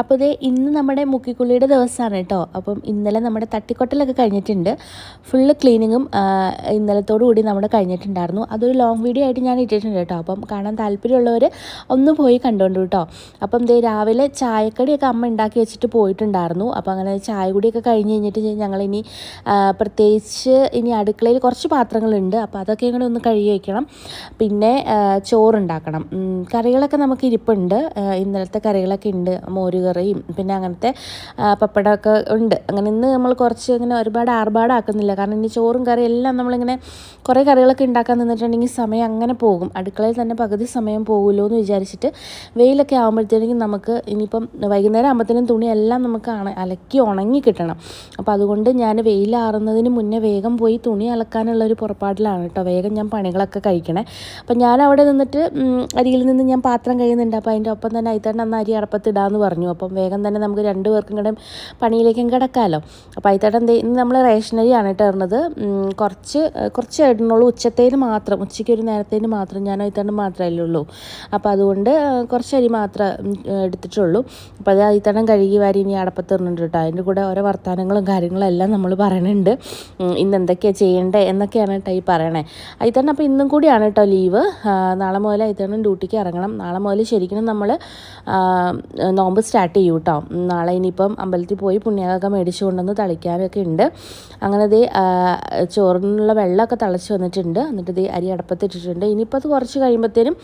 അപ്പോൾ ഇതേ ഇന്ന് നമ്മുടെ മുക്കിക്കുള്ളിയുടെ ദിവസമാണ് കേട്ടോ. അപ്പം ഇന്നലെ നമ്മുടെ തട്ടിക്കൊട്ടലൊക്കെ കഴിഞ്ഞിട്ടുണ്ട്. ഫുള്ള് ക്ലീനിങ്ങും ഇന്നലത്തോടു കൂടി നമ്മുടെ കഴിഞ്ഞിട്ടുണ്ടായിരുന്നു. അതൊരു ലോങ് വീഡിയോ ആയിട്ട് ഞാൻ ഇട്ടിട്ടുണ്ട് കേട്ടോ. അപ്പം കാണാൻ താല്പര്യമുള്ളവർ ഒന്ന് പോയി കണ്ടുകൊണ്ട് കേട്ടോ. അപ്പം ഇതേ രാവിലെ ചായക്കടിയൊക്കെ അമ്മ ഉണ്ടാക്കി വെച്ചിട്ട് പോയിട്ടുണ്ടായിരുന്നു. അപ്പം അങ്ങനെ ചായ കൂടിയൊക്കെ കഴിഞ്ഞ് കഴിഞ്ഞിട്ട് ഞങ്ങളിനി പ്രത്യേകിച്ച് ഇനി അടുക്കളയിൽ കുറച്ച് പാത്രങ്ങളുണ്ട്. അപ്പോൾ അതൊക്കെ ഇങ്ങനെ ഒന്ന് കഴുകി വയ്ക്കണം പിന്നെ ചോറുണ്ടാക്കണം. കറികളൊക്കെ നമുക്ക് ഇരിപ്പുണ്ട്. ഇന്നലത്തെ കറികളൊക്കെ ഉണ്ട്. മോരുകറിയും പിന്നെ അങ്ങനത്തെ പപ്പടമൊക്കെ ഉണ്ട്. അങ്ങനെ ഇന്ന് നമ്മൾ കുറച്ച് ഇങ്ങനെ ഒരുപാട് ആർഭാടാക്കുന്നില്ല. കാരണം ഇനി ചോറും കറിയും എല്ലാം നമ്മളിങ്ങനെ കുറേ കറികളൊക്കെ ഉണ്ടാക്കാൻ നിന്നിട്ടുണ്ടെങ്കിൽ സമയം അങ്ങനെ പോകും. അടുക്കളയിൽ തന്നെ പകുതി സമയം പോകുമല്ലോ എന്ന് വിചാരിച്ചിട്ട് വെയിലൊക്കെ ആകുമ്പോഴത്തേക്കും നമുക്ക് ഇനിയിപ്പം വൈകുന്നേരം ആകുമ്പോഴത്തേനും തുണിയെല്ലാം നമുക്ക് അലക്കി ഉണങ്ങി കിട്ടണം. അപ്പോൾ അതുകൊണ്ട് ഞാൻ വെയിലാറുന്നതിന് മുന്നേ വേഗം പോയി തുണി അലക്കാനുള്ള ഒരു പുറപ്പാടിലാണ് കേട്ടോ. വേഗം ഞാൻ പണികളൊക്കെ കഴിക്കണേ. അപ്പം ഞാൻ അവിടെ നിന്നിട്ട് അരിയിൽ നിന്ന് ഞാൻ പാത്രം കഴിയുന്നുണ്ട് അപ്പോൾ അതിന്റെ ഒപ്പം തന്നെ അയിത്തേണ്ട അന്ന് അരി അടപ്പത്തിടാന്ന് പറഞ്ഞു. അപ്പം വേഗം തന്നെ നമുക്ക് രണ്ട് പേർക്കും കൂടെ പണിയിലേക്കും കിടക്കാമല്ലോ അപ്പോൾ അയിത്തട്ടൻ ദേ ഇന്ന് നമ്മൾ റേഷനരിയാണ് കേട്ടോ ഇടുന്നത്. കുറച്ച് കുറച്ച് ഇടണുള്ളൂ. ഉച്ചത്തേന് മാത്രം ഉച്ചയ്ക്ക് ഒരു നേരത്തേന് മാത്രം ഞാൻ അതിത്തേണ്ട മാത്രമല്ലേ ഉള്ളൂ അപ്പോൾ അതുകൊണ്ട് കുറച്ച് അരി മാത്രം എടുത്തിട്ടുള്ളൂ. അപ്പോൾ അത് അയിത്തണ്ണം കഴുകി വാരി ഇനി അടപ്പത്ത് ഇടുന്നുണ്ട് കേട്ടോ. അതിന്റെ കൂടെ ഓരോ വർത്തമാനങ്ങളും കാര്യങ്ങളും എല്ലാം നമ്മൾ പറയണുണ്ട്. ഇന്ന് എന്തൊക്കെയാണ് ചെയ്യേണ്ടത് എന്നൊക്കെയാണ് കേട്ടോ ഈ പറയണേ. അതിത്തേണ്ട അപ്പോൾ ഇന്നും കൂടിയാണ് കേട്ടോ ലീവ്. നാളെ മുതൽ അയിത്തണ്ണൻ ഡ്യൂട്ടിക്ക് ഇറങ്ങണം. നാളെ മുതൽ ശരിക്കും നമ്മൾ നോമ്പ് സ്റ്റാർട്ട് ചെയ്യും കേട്ടോ നാളെ ഇനിയിപ്പം അമ്പലത്തിൽ പോയി പുണ്യാകൊക്കെ മേടിച്ചു കൊണ്ടുവന്ന് തളിക്കാനൊക്കെ ഉണ്ട്. അങ്ങനെ ദേ ചോറിനുള്ള വെള്ളമൊക്കെ തിളച്ച് വന്നിട്ടുണ്ട്. എന്നിട്ട് ദേ അരി അടപ്പത്തിട്ടിട്ടുണ്ട് ഇനിയിപ്പോൾ അത് കുറച്ച് കഴിയുമ്പോഴത്തേനും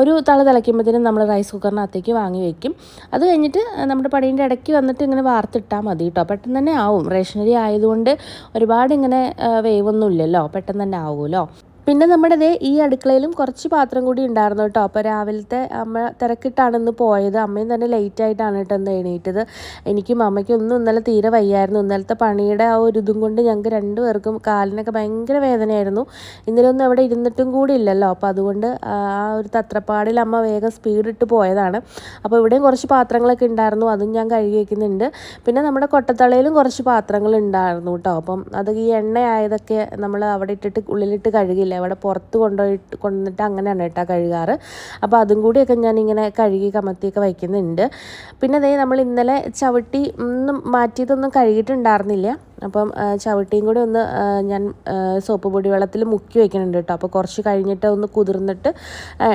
ഒരു തള തിളയ്ക്കുമ്പോഴത്തേനും നമ്മൾ റൈസ് കുക്കറിനകത്തേക്ക് വാങ്ങി വെക്കും. അത് കഴിഞ്ഞിട്ട് നമ്മുടെ പടീന്റെ ഇടയ്ക്ക് വന്നിട്ട് ഇങ്ങനെ വാർത്തിട്ടാൽ മതി കേട്ടോ പെട്ടെന്ന് തന്നെ ആവും. റേഷനറി ആയതുകൊണ്ട് ഒരുപാട് ഇങ്ങനെ ആ, വേവൊന്നും ഇല്ലല്ലോ പെട്ടെന്ന് തന്നെ ആവുമല്ലോ പിന്നെ നമ്മുടെ ദേ ഈ അടുക്കളയിലും കുറച്ച് പാത്രം കൂടി ഉണ്ടായിരുന്നു കേട്ടോ. അപ്പോൾ രാവിലത്തെ അമ്മ തിരക്കിട്ടാണ് ഇന്ന് പോയത്. അമ്മയും തന്നെ ലേറ്റ് ആയിട്ടാണ് കേട്ടോ ഇന്ന് എണീറ്റത്. എനിക്കും അമ്മയ്ക്കും ഒന്നും ഇന്നലെ തീരെ വയ്യായിരുന്നു. ഇന്നലത്തെ പണിയുടെ ആ ഒരു ഇതും കൊണ്ട് ഞങ്ങൾക്ക് രണ്ടുപേർക്കും കാലിനൊക്കെ ഭയങ്കര വേദനയായിരുന്നു. ഇന്നലെ ഒന്നും അവിടെ ഇരുന്നിട്ടും കൂടി ഇല്ലല്ലോ. അപ്പോൾ അതുകൊണ്ട് ആ ഒരു തത്രപ്പാടിൽ അമ്മ വേഗം സ്പീഡ് ഇട്ട് പോയതാണ്. അപ്പോൾ ഇവിടെയും കുറച്ച് പാത്രങ്ങളൊക്കെ ഉണ്ടായിരുന്നു. അതും ഞാൻ കഴുകി വയ്ക്കുന്നുണ്ട് പിന്നെ നമ്മുടെ കൊട്ടത്തളയിലും കുറച്ച് പാത്രങ്ങൾ ഉണ്ടായിരുന്നു കേട്ടോ. അപ്പം അത് ഈ എണ്ണയായതൊക്കെ നമ്മൾ അവിടെ ഇട്ടിട്ട് ഉള്ളിലിട്ട് കഴുകില്ല അവിടെ പുറത്ത് കൊണ്ടുപോയിട്ട് കൊണ്ടുവന്നിട്ട് അങ്ങനെയാണ് കേട്ടോ കഴുകാറ്. അപ്പോൾ അതും കൂടിയൊക്കെ ഞാനിങ്ങനെ കഴുകി കമത്തിയൊക്കെ വയ്ക്കുന്നുണ്ട്. പിന്നെ അതേ നമ്മൾ ഇന്നലെ ചവിട്ടി ഒന്നും മാറ്റിയതൊന്നും കഴുകിയിട്ടുണ്ടായിരുന്നില്ല. അപ്പം ചവിട്ടിയും കൂടി ഒന്ന് ഞാൻ സോപ്പ് പൊടി വെള്ളത്തിൽ മുക്കി വയ്ക്കുന്നുണ്ട് കേട്ടോ. അപ്പോൾ കുറച്ച് കഴിഞ്ഞിട്ട് ഒന്ന് കുതിർന്നിട്ട്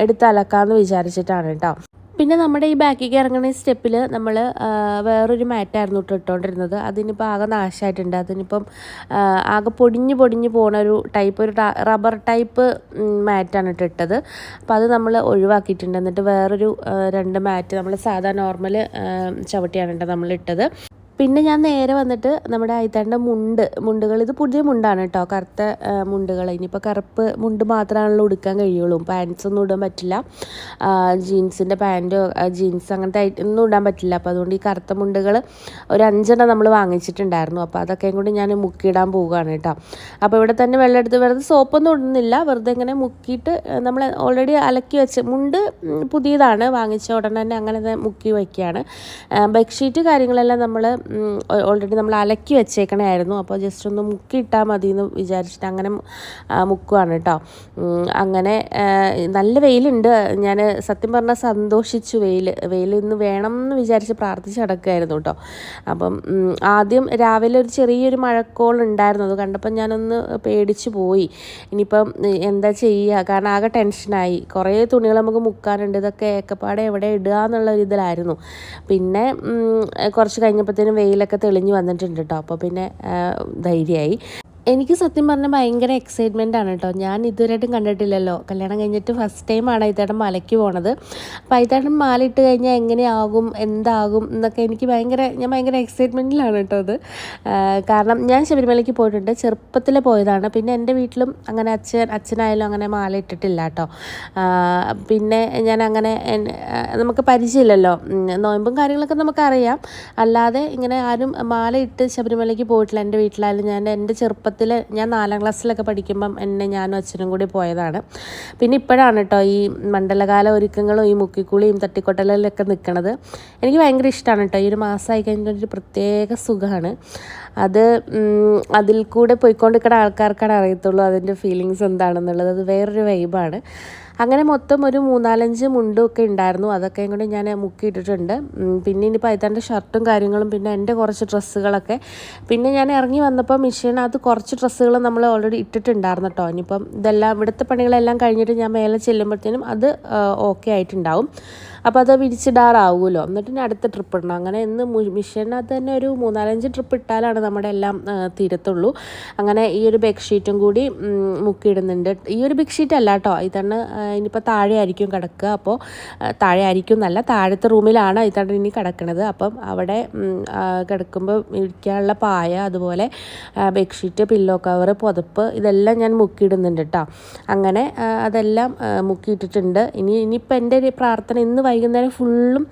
എടുത്ത് അലക്കാമെന്ന് വിചാരിച്ചിട്ടാണ് കേട്ടോ. പിന്നെ നമ്മുടെ ഈ ബാക്കിലേക്ക് ഇറങ്ങുന്ന സ്റ്റെപ്പിൽ നമ്മൾ വേറൊരു മാറ്റായിരുന്നു ഇട്ട് ഇട്ടുകൊണ്ടിരുന്നത് അതിനിപ്പോൾ ആകെ നാശമായിട്ടുണ്ട് അതിനിപ്പം ആകെ പൊടിഞ്ഞ് പൊടിഞ്ഞ് പോണ ഒരു ടൈപ്പ് ഒരു റബ്ബർ ടൈപ്പ് മാറ്റാണ് ഇട്ടിട്ടത് അപ്പോൾ അത് നമ്മൾ ഒഴിവാക്കിയിട്ടുണ്ട്. എന്നിട്ട് വേറൊരു രണ്ട് മാറ്റ് നമ്മൾ സാധാ നോർമൽ ചവിട്ടിയാണ് നമ്മൾ ഇട്ടത്. പിന്നെ ഞാൻ നേരെ വന്നിട്ട് നമ്മുടെ അയത്താന്റെ മുണ്ട് മുണ്ടുകൾ. ഇത് പുതിയ മുണ്ടാണ് കേട്ടോ. കറുത്ത മുണ്ടുകൾ. ഇനിയിപ്പോൾ കറുപ്പ് മുണ്ട് മാത്രമാണല്ലോ ഉടുക്കാൻ കഴിയുള്ളൂ. പാൻസ് ഒന്നും ഇടാൻ പറ്റില്ല. ജീൻസിന്റെ പാന്റോ ജീൻസ് അങ്ങനത്തെ ഒന്നും ഇടാൻ പറ്റില്ല. അപ്പോൾ അതുകൊണ്ട് ഈ കറുത്ത മുണ്ടുകൾ ഒരു അഞ്ചെണ്ണം നമ്മൾ വാങ്ങിച്ചിട്ടുണ്ടായിരുന്നു. അപ്പോൾ അതൊക്കെ കൊണ്ട് ഞാൻ മുക്കിയിടാൻ പോവുകയാണ് കേട്ടോ. അപ്പോൾ ഇവിടെ തന്നെ വെള്ളം എടുത്ത് വെറുതെ സോപ്പൊന്നും ഇടുന്നില്ല. വെറുതെ ഇങ്ങനെ മുക്കിയിട്ട് നമ്മൾ ഓൾറെഡി അലക്കി വെച്ച് മുണ്ട് പുതിയതാണ്. വാങ്ങിച്ച ഉടനെ തന്നെ അങ്ങനെ മുക്കി വയ്ക്കുകയാണ്. ബെഡ്ഷീറ്റ് കാര്യങ്ങളെല്ലാം നമ്മൾ ഓൾറെഡി നമ്മൾ അലക്കി വെച്ചേക്കണമായിരുന്നു അപ്പോൾ ജസ്റ്റ് ഒന്ന് മുക്കിയിട്ടാൽ മതി എന്ന് വിചാരിച്ചിട്ട് അങ്ങനെ മുക്കുവാണ് കേട്ടോ അങ്ങനെ നല്ല വെയിലുണ്ട്. ഞാൻ സത്യം പറഞ്ഞാൽ സന്തോഷിച്ചു വെയിൽ വെയിൽ ഇന്ന് വേണം എന്ന് വിചാരിച്ച് പ്രാർത്ഥിച്ച് കിടക്കുകയായിരുന്നു കേട്ടോ അപ്പം ആദ്യം രാവിലെ ഒരു ചെറിയൊരു മഴക്കോൾ ഉണ്ടായിരുന്നു. അത് കണ്ടപ്പോൾ ഞാനൊന്ന് പേടിച്ചു പോയി. ഇനിയിപ്പം എന്താ ചെയ്യുക കാരണം ആകെ ടെൻഷനായി. കുറേ തുണികൾ നമുക്ക് മുക്കാനുണ്ട്. ഇതൊക്കെ ഏക്കപ്പാടെ എവിടെ ഇടുക എന്നുള്ള ഒരു ഇതിലായിരുന്നു പിന്നെ കുറച്ച് കഴിഞ്ഞപ്പോഴത്തേനും വെയിലൊക്കെ തെളിഞ്ഞ് വന്നിട്ടുണ്ട് കേട്ടോ അപ്പോൾ പിന്നെ ധൈര്യമായി. എനിക്ക് സത്യം പറഞ്ഞാൽ ഭയങ്കര എക്സൈറ്റ്മെന്റ് ആണ് കേട്ടോ ഞാൻ ഇതുവരെയായിട്ടും കണ്ടിട്ടില്ലല്ലോ. കല്യാണം കഴിഞ്ഞിട്ട് ഫസ്റ്റ് ടൈമാണ് ഇത്തേട്ടൻ മലയ്ക്ക് പോണത്. അപ്പോൾ ഇത്തേട്ടൻ മാല ഇട്ട് കഴിഞ്ഞാൽ എങ്ങനെയാകും എന്താകും എന്നൊക്കെ എനിക്ക് ഭയങ്കര ഞാൻ ഭയങ്കര എക്സൈറ്റ്മെന്റിലാണ് കേട്ടോ അത്. കാരണം ഞാൻ ശബരിമലയ്ക്ക് പോയിട്ടുണ്ട്. ചെറുപ്പത്തിൽ പോയതാണ്. പിന്നെ എന്റെ വീട്ടിലും അങ്ങനെ അച്ഛൻ അച്ഛനായാലും അങ്ങനെ മാല ഇട്ടിട്ടില്ല കേട്ടോ പിന്നെ ഞാൻ അങ്ങനെ നമുക്ക് പരിചയമില്ലല്ലോ. നോയമ്പും കാര്യങ്ങളൊക്കെ നമുക്കറിയാം. അല്ലാതെ ഇങ്ങനെ ആരും മാല ഇട്ട് ശബരിമലയ്ക്ക് പോയിട്ടില്ല. എന്റെ വീട്ടിലായാലും ഞാൻ എന്റെ ചെറുപ്പത്തിൽ ഞാൻ നാലാം ക്ലാസ്സിലൊക്കെ പഠിക്കുമ്പം എന്നെ ഞാനും അച്ഛനും കൂടി പോയതാണ്. പിന്നെ ഇപ്പോഴാണ് കേട്ടോ ഈ മണ്ഡലകാല ഒരുക്കങ്ങളും ഈ മുക്കിക്കുളിയും തട്ടിക്കൊട്ടലിലൊക്കെ നിൽക്കണത് എനിക്ക് ഭയങ്കര ഇഷ്ടമാണ് കേട്ടോ ഈ ഒരു മാസമായി കഴിഞ്ഞിട്ടൊരു പ്രത്യേക സുഖമാണ് അത് അതിൽ കൂടെ പോയിക്കൊണ്ടിരിക്കുന്ന ആൾക്കാർക്കാണ് അറിയത്തുള്ളൂ അതിന്റെ ഫീലിങ്സ് എന്താണെന്നുള്ളത്. അത് വേറൊരു വൈബാണ് അങ്ങനെ മൊത്തം ഒരു മൂന്നാലഞ്ച് മുണ്ടും ഒക്കെ ഉണ്ടായിരുന്നു. അതൊക്കെ കൂടി ഞാൻ മുക്കിയിട്ടിട്ടുണ്ട്. പിന്നെ ഇനിയിപ്പോൾ അതിന്റെ ഷർട്ടും കാര്യങ്ങളും പിന്നെ എന്റെ കുറച്ച് ഡ്രസ്സുകളൊക്കെ. പിന്നെ ഞാൻ ഇറങ്ങി വന്നപ്പോൾ മെഷീനകത്ത് കുറച്ച് ഡ്രസ്സുകൾ നമ്മൾ ഓൾറെഡി ഇട്ടിട്ടുണ്ടായിരുന്നു കേട്ടോ ഇനിയിപ്പം ഇതെല്ലാം ഇവിടുത്തെ പണികളെല്ലാം കഴിഞ്ഞിട്ട് ഞാൻ മേലെ ചെല്ലുമ്പോഴത്തേനും അത് ഓക്കെ ആയിട്ടുണ്ടാവും. അപ്പോൾ അത് വിരിച്ചിടാറാവുമല്ലോ എന്നിട്ട് ഇനി അടുത്ത ട്രിപ്പ് ഇടണം. അങ്ങനെ ഇന്ന് മിഷീനകത്ത് തന്നെ ഒരു മൂന്നാലഞ്ച് ട്രിപ്പ് ഇട്ടാലാണ് നമ്മുടെ എല്ലാം തീരത്തുള്ളൂ. അങ്ങനെ ഈ ഒരു ബെഡ്ഷീറ്റും കൂടി മുക്കിയിടുന്നുണ്ട്. ഈ ഒരു ബെഡ്ഷീറ്റ് അല്ല കേട്ടോ ഇതാണ് ഇനിയിപ്പോൾ താഴെ ആയിരിക്കും കിടക്കുക. അപ്പോൾ താഴെ ആയിരിക്കും എന്നല്ല താഴത്തെ റൂമിലാണ് ഇതാണ് ഇനി കിടക്കുന്നത് അപ്പം അവിടെ കിടക്കുമ്പോൾ ഇരിക്കാനുള്ള പായ അതുപോലെ ബെഡ്ഷീറ്റ് പില്ലോ കവർ പുതപ്പ് ഇതെല്ലാം ഞാൻ മുക്കിയിടുന്നുണ്ട് കേട്ടോ അങ്ങനെ അതെല്ലാം മുക്കിയിട്ടിട്ടുണ്ട്. ഇനി ഇനിയിപ്പോൾ എന്റെ ഒരു പ്രാർത്ഥന ഇന്ന് വൈകുന്നേരം ഫുള്ളും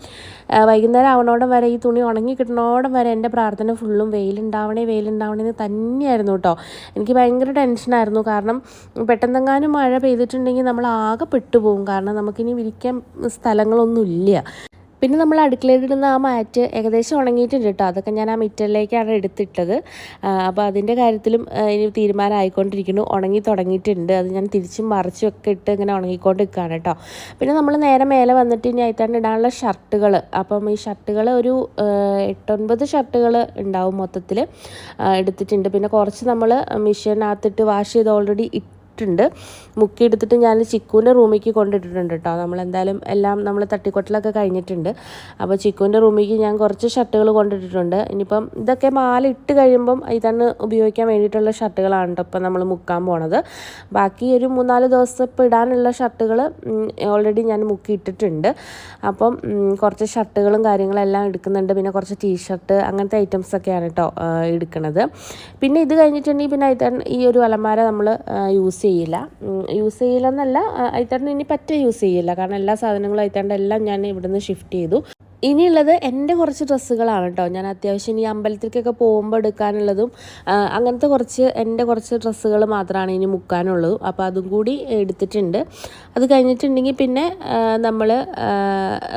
വൈകുന്നേരം ആവണോടം വരെ ഈ തുണി ഉണങ്ങി കിട്ടണോടം വരെ എന്റെ പ്രാർത്ഥന ഫുള്ളും വെയിലുണ്ടാവണേ വെയിലുണ്ടാവണേ എന്ന് തന്നെയായിരുന്നു കേട്ടോ എനിക്ക് ഭയങ്കര ടെൻഷനായിരുന്നു. കാരണം പെട്ടെന്നെങ്ങാനും മഴ പെയ്തിട്ടുണ്ടെങ്കിൽ നമ്മൾ ആകെ പെട്ടുപോകും. കാരണം നമുക്കിനി വിരിക്കാൻ സ്ഥലങ്ങളൊന്നും ഇല്ല പിന്നെ നമ്മൾ അടുക്കളയിലിടുന്ന ആ മാറ്റ് ഏകദേശം ഉണങ്ങിയിട്ടുണ്ട് കേട്ടോ. അതൊക്കെ ഞാൻ ആ മിറ്റലിലേക്കാണ് എടുത്തിട്ടത്. അപ്പോൾ അതിന്റെ കാര്യത്തിലും ഇനി തീരുമാനമായിക്കൊണ്ടിരിക്കുന്നു ഉണങ്ങി തുടങ്ങിയിട്ടുണ്ട്. അത് ഞാൻ തിരിച്ചും മറിച്ചും ഒക്കെ ഇട്ട് ഇങ്ങനെ ഉണങ്ങിക്കൊണ്ട് നിൽക്കുകയാണ് കേട്ടോ. പിന്നെ നമ്മൾ നേരെ മേലെ വന്നിട്ട് ഇനി ആയിട്ടാണ് ഇടാനുള്ള ഷർട്ടുകൾ. അപ്പം ഈ ഷർട്ടുകൾ ഒരു എട്ടൊൻപത് ഷർട്ടുകൾ ഉണ്ടാവും മൊത്തത്തിൽ എടുത്തിട്ടുണ്ട്. പിന്നെ കുറച്ച് നമ്മൾ മെഷീനകത്തിട്ട് വാഷ് ചെയ്ത് ഓൾറെഡി ഇട്ടിട്ടുണ്ട്. മുക്കിയെടുത്തിട്ട് ഞാൻ ചിക്കുവിന്റെ റൂമിലേക്ക് കൊണ്ടിട്ടിട്ടുണ്ട് കേട്ടോ. നമ്മളെന്തായാലും എല്ലാം നമ്മൾ തട്ടിക്കൊട്ടലൊക്കെ കഴിഞ്ഞിട്ടുണ്ട്. അപ്പോൾ ചിക്കുവിന്റെ റൂമിലേക്ക് ഞാൻ കുറച്ച് ഷർട്ടുകൾ കൊണ്ടിട്ടിട്ടുണ്ട്. ഇനിയിപ്പം ഇതൊക്കെ മാല ഇട്ട് കഴിയുമ്പം ഇതാണ് ഉപയോഗിക്കാൻ വേണ്ടിയിട്ടുള്ള ഷർട്ടുകളാണ് കേട്ടോ ഇപ്പം നമ്മൾ മുക്കാൻ പോണത്. ബാക്കി ഒരു മൂന്നാൽ ദിവസം ഇപ്പോൾ ഇടാനുള്ള ഷർട്ടുകൾ ഓൾറെഡി ഞാൻ മുക്കിയിട്ടിട്ടുണ്ട്. അപ്പം കുറച്ച് ഷർട്ടുകളും കാര്യങ്ങളെല്ലാം എടുക്കുന്നുണ്ട്. പിന്നെ കുറച്ച് ടീഷർട്ട് അങ്ങനത്തെ ഐറ്റംസ് ഒക്കെയാണ് കേട്ടോ എടുക്കുന്നത് പിന്നെ ഇത് കഴിഞ്ഞിട്ടുണ്ടെങ്കിൽ പിന്നെ ഈ ഒരു അലമാര നമ്മൾ യൂസ് ചെയ്യില്ല. യൂസ് ചെയ്യില്ല എന്നല്ല അയിത്താണ്ട് ഇനി പറ്റേ യൂസ് ചെയ്യില്ല. കാരണം എല്ലാ സാധനങ്ങളും അയിത്താണ്ട് എല്ലാം ഞാൻ ഇവിടുന്ന് ഷിഫ്റ്റ് ചെയ്തു. ഇനിയുള്ളത് എന്റെ കുറച്ച് ഡ്രസ്സുകളാണ് കേട്ടോ. ഞാൻ അത്യാവശ്യം ഈ അമ്പലത്തിലേക്കൊക്കെ പോകുമ്പോൾ എടുക്കാനുള്ളതും അങ്ങനത്തെ കുറച്ച് എന്റെ കുറച്ച് ഡ്രസ്സുകൾ മാത്രമാണ് ഇനി മുക്കാനുള്ളത് അപ്പോൾ അതും കൂടി എടുത്തിട്ടുണ്ട്. അത് കഴിഞ്ഞിട്ടുണ്ടെങ്കിൽ പിന്നെ നമ്മൾ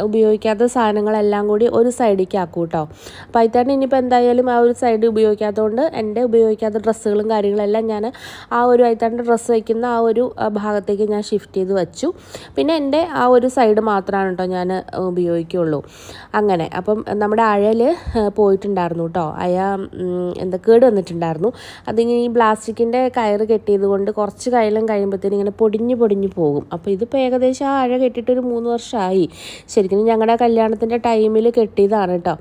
ഉപയോഗിക്കാത്ത സാധനങ്ങളെല്ലാം കൂടി ഒരു സൈഡിലേക്ക് ആക്കും കേട്ടോ. അപ്പോൾ അതിൽ ഇനിയിപ്പോൾ എന്തായാലും ആ ഒരു സൈഡ് ഉപയോഗിക്കാത്തതുകൊണ്ട് എന്റെ ഉപയോഗിക്കാത്ത ഡ്രസ്സുകളും കാര്യങ്ങളെല്ലാം ഞാൻ ആ ഒരു അയത്താണ്ട് ഡ്രസ്സ് വയ്ക്കുന്ന ആ ഒരു ഭാഗത്തേക്ക് ഞാൻ ഷിഫ്റ്റ് ചെയ്ത് വെച്ചു. പിന്നെ എന്റെ ആ ഒരു സൈഡ് മാത്രമാണ് കേട്ടോ ഞാൻ ഉപയോഗിക്കുള്ളൂ. അങ്ങനെ. അപ്പം നമ്മുടെ അഴൽ പോയിട്ടുണ്ടായിരുന്നു കേട്ടോ അയ എന്താ കേട് വന്നിട്ടുണ്ടായിരുന്നു. അതിങ്ങനെ ഈ പ്ലാസ്റ്റിക്കിന്റെ കയറ് കെട്ടിയത് കൊണ്ട് കുറച്ച് കയ്യിലും കഴിയുമ്പോഴത്തേനും ഇങ്ങനെ പൊടിഞ്ഞു പൊടിഞ്ഞു പോകും. അപ്പോൾ ഇതിപ്പോൾ ഏകദേശം ആ അഴ കെട്ടിയിട്ടൊരു മൂന്ന് വർഷമായി ശരിക്കും ഞങ്ങളുടെ കല്യാണത്തിന്റെ ടൈമിൽ കെട്ടിയതാണ് കേട്ടോ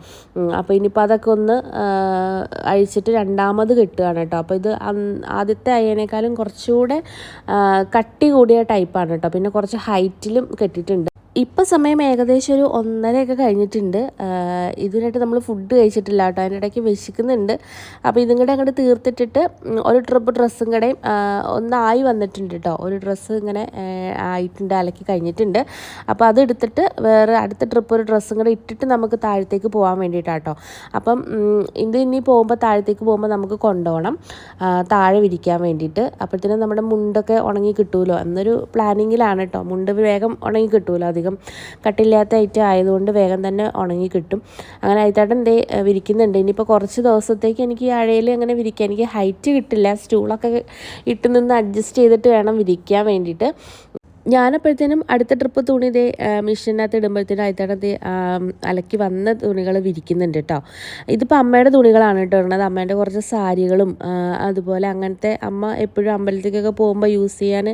അപ്പോൾ ഇനിയിപ്പോൾ അതൊക്കെ ഒന്ന് അഴിച്ചിട്ട് രണ്ടാമത് കെട്ടുകയാണ് കേട്ടോ അപ്പോൾ ഇത് ആദ്യത്തെ അയ്യനേക്കാളും കുറച്ചുകൂടെ കട്ടി കൂടിയ ടൈപ്പാണ് കേട്ടോ പിന്നെ കുറച്ച് ഹൈറ്റിലും കെട്ടിയിട്ടുണ്ട്. ഇപ്പം സമയം ഏകദേശം ഒരു ഒന്നരയൊക്കെ കഴിഞ്ഞിട്ടുണ്ട്. ഇതിനായിട്ട് നമ്മൾ ഫുഡ് കഴിച്ചിട്ടില്ല കേട്ടോ. അതിനിടയ്ക്ക് വിശക്കുന്നുണ്ട്. അപ്പോൾ ഇതും കൂടെ അങ്ങോട്ട് തീർത്തിട്ടിട്ട് ഒരു ട്രിപ്പ് ഡ്രസ്സും കടയും ഒന്നായി വന്നിട്ടുണ്ട് കേട്ടോ ഒരു ഡ്രസ്സ് ഇങ്ങനെ ആയിട്ടുണ്ട് അലക്കി കഴിഞ്ഞിട്ടുണ്ട്. അപ്പോൾ അത് എടുത്തിട്ട് വേറെ അടുത്ത ട്രിപ്പ് ഒരു ഡ്രസ്സും കൂടെ ഇട്ടിട്ട് നമുക്ക് താഴത്തേക്ക് പോകാൻ വേണ്ടിയിട്ടാണ് കേട്ടോ അപ്പം ഇത് ഇനി പോകുമ്പോൾ താഴത്തേക്ക് പോകുമ്പോൾ നമുക്ക് കൊണ്ടുപോകണം താഴെ വിരിക്കാൻ വേണ്ടിയിട്ട്. അപ്പോഴത്തേനും നമ്മുടെ മുണ്ടൊക്കെ ഉണങ്ങി കിട്ടുമല്ലോ എന്നൊരു പ്ലാനിങ്ങിലാണ് കേട്ടോ മുണ്ട് വേഗം ഉണങ്ങി കിട്ടുമല്ലോ അധികം. കട്ടില്ലാത്ത ഐറ്റം ആയതുകൊണ്ട് വേഗം തന്നെ ഉണങ്ങി കിട്ടും. അങ്ങനെ അയത്താട്ടൻ ദേ വിരിക്കുന്നുണ്ട്. ഇനിയിപ്പോൾ കുറച്ച് ദിവസത്തേക്ക് എനിക്ക് ഈ അഴയിൽ അങ്ങനെ വിരിക്കാൻ എനിക്ക് ഹൈറ്റ് കിട്ടില്ല. സ്റ്റൂളൊക്കെ ഇട്ട് നിന്ന് അഡ്ജസ്റ്റ് ചെയ്തിട്ട് വേണം വിരിക്കാൻ വേണ്ടിയിട്ട്. ഞാനപ്പോഴത്തേനും അടുത്ത ട്രിപ്പ് തുണി ഇതേ മെഷീനകത്ത് ഇടുമ്പോഴത്തേനും അതിനകത്ത് അലക്കി വന്ന തുണികൾ വിരിക്കുന്നുണ്ട് കേട്ടോ ഇതിപ്പോൾ അമ്മയുടെ തുണികളാണ് കേട്ടോ ഇടുന്നത്. അമ്മേന്റെ കുറച്ച് സാരികളും അതുപോലെ അങ്ങനത്തെ അമ്മ എപ്പോഴും അമ്പലത്തിലേക്കൊക്കെ പോകുമ്പോൾ യൂസ് ചെയ്യാൻ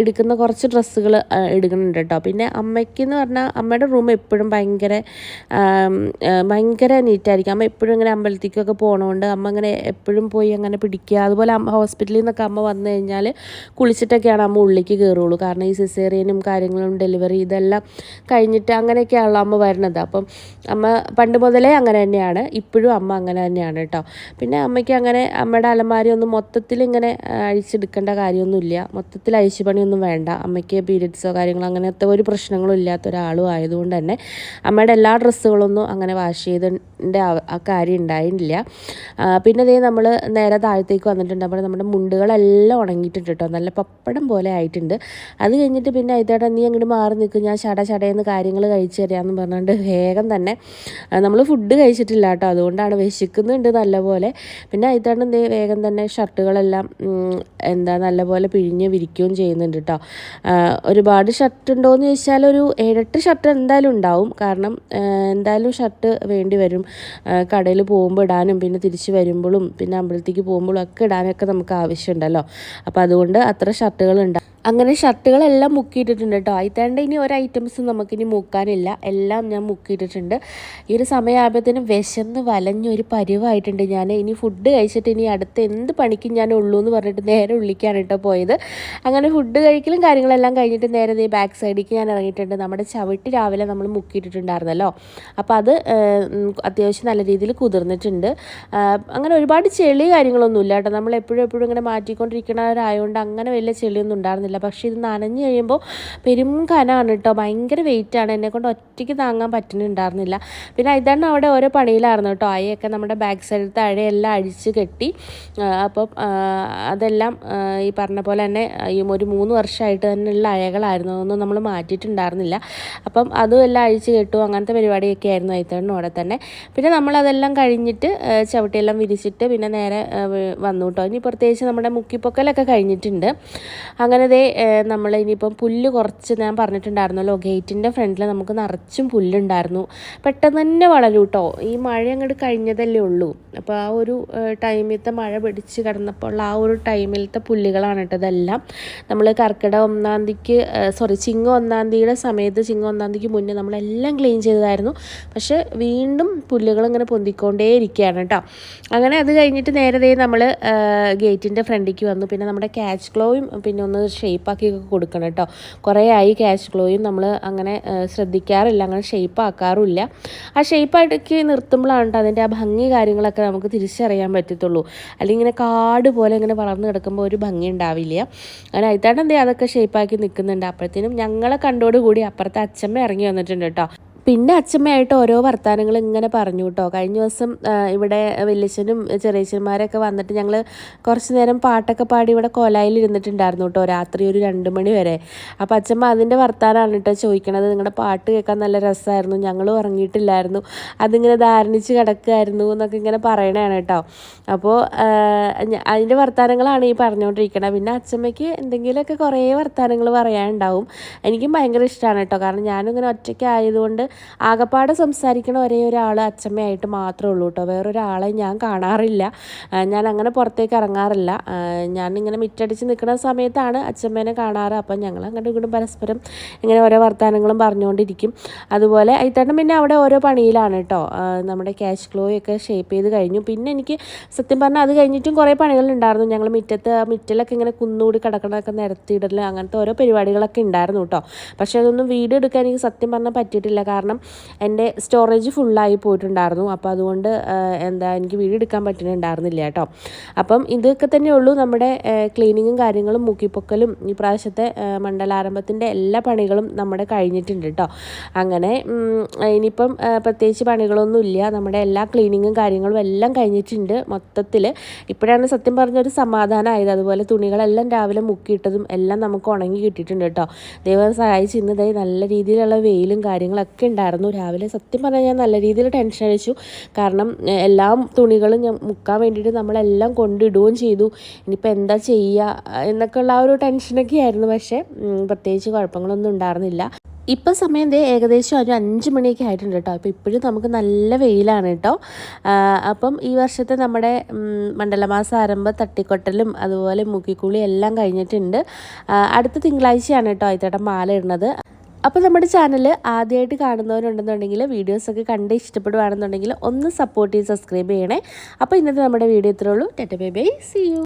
എടുക്കുന്ന കുറച്ച് ഡ്രസ്സുകൾ എടുക്കുന്നുണ്ട് കേട്ടോ പിന്നെ അമ്മയ്ക്ക് എന്ന് പറഞ്ഞാൽ അമ്മയുടെ റൂം എപ്പോഴും ഭയങ്കര ഭയങ്കര നീറ്റായിരിക്കും അമ്മ എപ്പോഴും ഇങ്ങനെ അമ്പലത്തിലേക്കൊക്കെ പോകണതുകൊണ്ട് അമ്മ അങ്ങനെ എപ്പോഴും പോയി അങ്ങനെ പിടിക്കുക. അതുപോലെ അമ്മ ഹോസ്പിറ്റലിൽ നിന്നൊക്കെ അമ്മ വന്നു കഴിഞ്ഞാൽ കുളിച്ചിട്ടൊക്കെയാണ് അമ്മ ഉള്ളിലേക്ക് കയറുള്ളൂ കാരണം ഈ സിസേറിയനും കാര്യങ്ങളും ഡെലിവറി ഇതെല്ലാം കഴിഞ്ഞിട്ട് അങ്ങനെയൊക്കെയാണല്ലോ അമ്മ വരുന്നത്. അപ്പം അമ്മ പണ്ട് മുതലേ അങ്ങനെ തന്നെയാണ്. ഇപ്പോഴും അമ്മ അങ്ങനെ തന്നെയാണ് കേട്ടോ. പിന്നെ അമ്മയ്ക്ക് അങ്ങനെ അമ്മയുടെ അലമാരി ഒന്നും മൊത്തത്തിൽ ഇങ്ങനെ അഴിച്ചെടുക്കേണ്ട കാര്യമൊന്നുമില്ല. മൊത്തത്തിൽ അഴിച്ചു പണിയൊന്നും വേണ്ട. അമ്മയ്ക്ക് പീരിയഡ്സോ കാര്യങ്ങളോ അങ്ങനത്തെ ഒരു പ്രശ്നങ്ങളും ഇല്ലാത്ത ഒരാളും ആയതുകൊണ്ട് തന്നെ അമ്മയുടെ എല്ലാ ഡ്രസ്സുകളൊന്നും അങ്ങനെ വാഷ് ചെയ്തതിന്റെ കാര്യം ഉണ്ടായിട്ടില്ല. പിന്നെ അതേ നമ്മൾ നേരെ താഴത്തേക്ക് വന്നിട്ടുണ്ട്. അപ്പോൾ നമ്മുടെ മുണ്ടുകളെല്ലാം ഉണങ്ങിയിട്ടുണ്ട് കേട്ടോ. നല്ല പപ്പടം പോലെ ആയിട്ടുണ്ട്. അത് കഴിഞ്ഞിട്ട് പിന്നെ ഐതേട്ടാ നീ അങ്ങോട്ട് മാറി നിൽക്കും ഞാൻ ചട ചടയെന്ന് കാര്യങ്ങൾ കഴിച്ചു തരാമെന്ന് പറഞ്ഞുകൊണ്ട് വേഗം തന്നെ നമ്മൾ ഫുഡ് കഴിച്ചിട്ടില്ല കേട്ടോ. അതുകൊണ്ടാണ് വിശക്കുന്നുണ്ട് നല്ലപോലെ. പിന്നെ ഐതേട്ടൻ ദേ വേഗം തന്നെ ഷർട്ടുകളെല്ലാം എന്താ നല്ലപോലെ പിഴിഞ്ഞ് വിരിക്കുകയും ചെയ്യുന്നുണ്ട് കേട്ടോ. ഒരുപാട് ഷർട്ട് ഉണ്ടോയെന്ന് ചോദിച്ചാൽ ഒരു ഏഴെട്ട് ഷർട്ട് എന്തായാലും ഉണ്ടാവും. കാരണം എന്തായാലും ഷർട്ട് വേണ്ടി വരും. കടയിൽ പോകുമ്പോൾ ഇടാനും പിന്നെ തിരിച്ച് വരുമ്പോഴും പിന്നെ അമ്പലത്തേക്ക് പോകുമ്പോഴും ഒക്കെ ഇടാനൊക്കെ നമുക്ക് ആവശ്യമുണ്ടല്ലോ. അപ്പോൾ അതുകൊണ്ട് അത്ര ഷർട്ടുകളുണ്ട് അങ്ങനെ ഷർട്ടുകളെല്ലാം മുക്കിയിട്ടിട്ടുണ്ട് കേട്ടോ. അയത്തേണ്ട ഇനി ഒരു ഐറ്റംസ് നമുക്കിനി മുക്കാനില്ല. എല്ലാം ഞാൻ മുക്കിയിട്ടിട്ടുണ്ട്. ഈ ഒരു സമയമാകുമ്പോഴത്തേനും വിശന്ന് വലഞ്ഞൊരു പരിവായിട്ടുണ്ട് ഞാൻ ഇനി ഫുഡ് കഴിച്ചിട്ട് ഇനി അടുത്ത എന്ത് പണിക്കും ഞാൻ ഉള്ളൂ എന്ന് പറഞ്ഞിട്ട് നേരെ ഉള്ളിക്കാണ് കേട്ടോ പോയത്. അങ്ങനെ ഫുഡ് കഴിക്കലും കാര്യങ്ങളെല്ലാം കഴിഞ്ഞിട്ട് നേരെ ദേ ബാക്ക് സൈഡിലേക്ക് ഞാൻ ഇറങ്ങിയിട്ടുണ്ട്. നമ്മുടെ ചവിട്ടി രാവിലെ നമ്മൾ മുക്കിയിട്ടിട്ടുണ്ടായിരുന്നല്ലോ. അപ്പോൾ അത് അത്യാവശ്യം നല്ല രീതിയിൽ കുതിർന്നിട്ടുണ്ട്. അങ്ങനെ ഒരുപാട് ചെളി കാര്യങ്ങളൊന്നുമില്ല കേട്ടോ. നമ്മൾ എപ്പോഴും എപ്പോഴും ഇങ്ങനെ മാറ്റിക്കൊണ്ടിരിക്കണവരായതുകൊണ്ട് അങ്ങനെ വലിയ ചെളിയൊന്നും ഉണ്ടായിരുന്നില്ല. പക്ഷേ ഇത് നനഞ്ഞു കഴിയുമ്പോൾ പെരും കനമാണ് കേട്ടോ. ഭയങ്കര വെയിറ്റാണ് എന്നെ കൊണ്ട് ഒറ്റയ്ക്ക് താങ്ങാൻ പറ്റുന്നുണ്ടായിരുന്നില്ല. പിന്നെ ഇതാണ് അവിടെ ഓരോ പണിയിലായിരുന്നു കേട്ടോ. അയയൊക്കെ നമ്മുടെ ബാക്ക് സൈഡിലത്തെ അഴയെല്ലാം അഴിച്ച് കെട്ടി. അപ്പം അതെല്ലാം ഈ പറഞ്ഞ പോലെ തന്നെ ഒരു മൂന്ന് വർഷമായിട്ട് തന്നെയുള്ള അഴകളായിരുന്നു അതൊന്നും നമ്മൾ മാറ്റിയിട്ടുണ്ടായിരുന്നില്ല. അപ്പം അതും എല്ലാം അഴിച്ച് കെട്ടു. അങ്ങനത്തെ പരിപാടിയൊക്കെ ആയിരുന്നു അയത്തേണ്ണും അവിടെ തന്നെ. പിന്നെ നമ്മളതെല്ലാം കഴിഞ്ഞിട്ട് ചവിട്ടിയെല്ലാം വിരിച്ചിട്ട് പിന്നെ നേരെ വന്നു കേട്ടോ. ഇനി പ്രത്യേകിച്ച് നമ്മുടെ മുക്കിപ്പൊക്കലൊക്കെ കഴിഞ്ഞിട്ടുണ്ട്. അങ്ങനെ നമ്മൾ ഇനിയിപ്പം പുല്ല് കുറച്ച് ഞാൻ പറഞ്ഞിട്ടുണ്ടായിരുന്നല്ലോ ഗേറ്റിന്റെ ഫ്രണ്ടിൽ നമുക്ക് നിറച്ചും പുല്ലുണ്ടായിരുന്നു. പെട്ടെന്ന് തന്നെ വളരും കേട്ടോ ഈ മഴ അങ്ങോട്ട് കഴിഞ്ഞതല്ലേ ഉള്ളൂ. അപ്പോൾ ആ ഒരു ടൈമിലത്തെ മഴ പിടിച്ച് കിടന്നപ്പോൾ ആ ഒരു ടൈമിലത്തെ പുല്ലുകളാണ് കേട്ടോ ഇതെല്ലാം. നമ്മൾ കർക്കിടക ഒന്നാം തീയതിക്ക് സോറി ചിങ്ങ ഒന്നാം തീയതിയുടെ സമയത്ത് ചിങ്ങ ഒന്നാം തീയതിക്ക് മുന്നേ നമ്മളെല്ലാം ക്ലീൻ ചെയ്തതായിരുന്നു. പക്ഷേ വീണ്ടും പുല്ലുകൾ ഇങ്ങനെ പൊന്തിക്കൊണ്ടേ ഇരിക്കുകയാണ് കേട്ടോ അങ്ങനെ അത് കഴിഞ്ഞിട്ട് നേരത്തെ നമ്മൾ ഗേറ്റിന്റെ ഫ്രണ്ടിലേക്ക് വന്നു. പിന്നെ നമ്മുടെ ക്യാച്ച് ക്ലോയും പിന്നെ ഒന്ന് ഷേപ്പാക്കി കൊടുക്കണം കേട്ടോ. കുറേ ആയി ക്യാഷ് ഗ്ലോയും നമ്മൾ അങ്ങനെ ശ്രദ്ധിക്കാറില്ല അങ്ങനെ ഷേപ്പ് ആക്കാറുമില്ല ആ ഷേപ്പായിട്ടൊക്കെ നിർത്തുമ്പോഴാണ് കേട്ടോ അതിന്റെ ആ ഭംഗി കാര്യങ്ങളൊക്കെ നമുക്ക് തിരിച്ചറിയാൻ പറ്റത്തുള്ളൂ. അല്ലെങ്കിൽ ഇങ്ങനെ കാട് പോലെ ഇങ്ങനെ വളർന്നു കിടക്കുമ്പോൾ ഒരു ഭംഗി ഉണ്ടാവില്ല. അങ്ങനെ അയിത്താണ്ട് എന്തെങ്കിലും അതൊക്കെ ഷേപ്പാക്കി നിൽക്കുന്നുണ്ട്. അപ്പോഴത്തേനും ഞങ്ങളെ കണ്ടോടുകൂടി അപ്പുറത്തെ അച്ഛമ്മ ഇറങ്ങി വന്നിട്ടുണ്ട് കേട്ടോ. പിന്നെ അച്ഛമ്മയായിട്ട് ഓരോ വർത്തമാനങ്ങൾ ഇങ്ങനെ പറഞ്ഞു കേട്ടോ. കഴിഞ്ഞ ദിവസം ഇവിടെ വലിയച്ഛനും ചെറിയച്ഛന്മാരൊക്കെ വന്നിട്ട് ഞങ്ങൾ കുറച്ച് നേരം പാട്ടൊക്കെ പാടി ഇവിടെ കൊലായിൽ ഇരുന്നിട്ടുണ്ടായിരുന്നു കേട്ടോ രാത്രി ഒരു രണ്ട് മണി വരെ. അപ്പോൾ അച്ഛമ്മ അതിന്റെ വർത്താനമാണ് കേട്ടോ ചോദിക്കണത്. നിങ്ങളുടെ പാട്ട് കേൾക്കാൻ നല്ല രസമായിരുന്നു ഞങ്ങൾ ഉറങ്ങിയിട്ടില്ലായിരുന്നു അതിങ്ങനെ ധാരണിച്ച് കിടക്കുമായിരുന്നു എന്നൊക്കെ ഇങ്ങനെ പറയണതാണ് കേട്ടോ. അപ്പോൾ അതിന്റെ വർത്തമാനങ്ങളാണ് ഈ പറഞ്ഞുകൊണ്ടിരിക്കണത് പിന്നെ അച്ഛമ്മയ്ക്ക് എന്തെങ്കിലുമൊക്കെ കുറേ വർത്തമാനങ്ങൾ പറയാനുണ്ടാവും. എനിക്കും ഭയങ്കര ഇഷ്ടമാണ് കേട്ടോ. കാരണം ഞാനിങ്ങനെ ഒറ്റയ്ക്ക് ആയതുകൊണ്ട് ആകപ്പാടെ സംസാരിക്കണ ഒരേ ഒരാൾ അച്ഛമ്മയായിട്ട് മാത്രമേ ഉള്ളൂ കേട്ടോ. വേറൊരാളെ ഞാൻ കാണാറില്ല. ഞാൻ അങ്ങനെ പുറത്തേക്ക് ഇറങ്ങാറില്ല. ഞാൻ ഇങ്ങനെ മിറ്റടിച്ച് നിൽക്കുന്ന സമയത്താണ് അച്ഛമ്മേനെ കാണാറ്. അപ്പം ഞങ്ങൾ അങ്ങോട്ടും ഇങ്ങോട്ടും പരസ്പരം ഇങ്ങനെ ഓരോ വർത്തമാനങ്ങളും പറഞ്ഞുകൊണ്ടിരിക്കും. അതുപോലെ ഐത്തട്ടൻ പിന്നെ അവിടെ ഓരോ പണിയിലാണ് കേട്ടോ. നമ്മുടെ ക്യാഷ് ക്ലോയൊക്കെ ഷേപ്പ് ചെയ്ത് കഴിഞ്ഞു. പിന്നെ എനിക്ക് സത്യം പറഞ്ഞാൽ അത് കഴിഞ്ഞിട്ടും കുറേ പണികളുണ്ടായിരുന്നു. ഞങ്ങൾ മിറ്റത്ത് മിറ്റിലൊക്കെ ഇങ്ങനെ കുന്നുകൂടി കിടക്കണതൊക്കെ നിരത്തിയിടൽ അങ്ങനത്തെ ഓരോ പരിപാടികളൊക്കെ ഉണ്ടായിരുന്നു കേട്ടോ. പക്ഷേ അതൊന്നും വീഡിയോ എടുക്കാൻ എനിക്ക് സത്യം പറഞ്ഞാൽ പറ്റിയിട്ടില്ല. കാരണം എന്റെ സ്റ്റോറേജ് ഫുള്ളായി പോയിട്ടുണ്ടായിരുന്നു. അപ്പോൾ അതുകൊണ്ട് എന്താ എനിക്ക് വീഡിയോ എടുക്കാൻ പറ്റുന്നുണ്ടായിരുന്നില്ല കേട്ടോ. അപ്പം ഇതൊക്കെ തന്നെ ഉള്ളൂ നമ്മുടെ ക്ലീനിങ്ങും കാര്യങ്ങളും മുക്കിപ്പൊക്കലും ഈ പ്രാവശ്യത്തെ മണ്ഡലാരംഭത്തിന്റെ എല്ലാ പണികളും നമ്മുടെ കഴിഞ്ഞിട്ടുണ്ട് കേട്ടോ. അങ്ങനെ ഇനിയിപ്പം പ്രത്യേകിച്ച് പണികളൊന്നും ഇല്ല. നമ്മുടെ എല്ലാ ക്ലീനിങ്ങും കാര്യങ്ങളും എല്ലാം കഴിഞ്ഞിട്ടുണ്ട്. മൊത്തത്തിൽ ഇപ്പോഴാണ് സത്യം പറഞ്ഞൊരു സമാധാനമായത് അതുപോലെ തുണികളെല്ലാം രാവിലെ മുക്കിയിട്ടതും എല്ലാം നമുക്ക് ഉണങ്ങി കിട്ടിയിട്ടുണ്ട് കേട്ടോ. ദൈവം സഹായിച്ച് ഇന്നതായി നല്ല രീതിയിലുള്ള വെയിലും കാര്യങ്ങളൊക്കെ ഉണ്ടായിരുന്നു. രാവിലെ സത്യം പറഞ്ഞാൽ ഞാൻ നല്ല രീതിയിൽ ടെൻഷൻ അടിച്ചു. കാരണം എല്ലാം തുണികളും ഞാൻ മുക്കാൻ വേണ്ടിയിട്ട് നമ്മളെല്ലാം കൊണ്ടിടുകയും ചെയ്തു. ഇനിയിപ്പോൾ എന്താ ചെയ്യുക എന്നൊക്കെയുള്ള ആ ഒരു ടെൻഷനൊക്കെ ആയിരുന്നു. പക്ഷേ പ്രത്യേകിച്ച് കുഴപ്പങ്ങളൊന്നും ഉണ്ടായിരുന്നില്ല. ഇപ്പം സമയം ദേ ഏകദേശം ഒരു അഞ്ച് മണിയൊക്കെ ആയിട്ടുണ്ട് കേട്ടോ. അപ്പോൾ ഇപ്പോഴും നമുക്ക് നല്ല വെയിലാണ് കേട്ടോ. അപ്പം ഈ വർഷത്തെ നമ്മുടെ മണ്ഡലമാസം ആരംഭ തട്ടിക്കൊട്ടലും അതുപോലെ മുക്കിക്കുളി എല്ലാം കഴിഞ്ഞിട്ടുണ്ട്. അടുത്ത തിങ്കളാഴ്ചയാണ് കേട്ടോ ആയിത്തേട്ടൻ മാല ഇടുന്നത്. അപ്പോൾ നമ്മുടെ ചാനൽ ആദ്യമായിട്ട് കാണുന്നവരുണ്ടെന്നുണ്ടെങ്കിൽ വീഡിയോസൊക്കെ കണ്ട് ഇഷ്ടപ്പെടുവാണെന്നുണ്ടെങ്കിൽ ഒന്ന് സപ്പോർട്ട് ചെയ്ത് സബ്സ്ക്രൈബ് ചെയ്യണേ. അപ്പോൾ ഇന്നത്തെ നമ്മുടെ വീഡിയോ ഇത്രയുള്ളൂ ടെറ്റ ബൈ ബൈ സി യു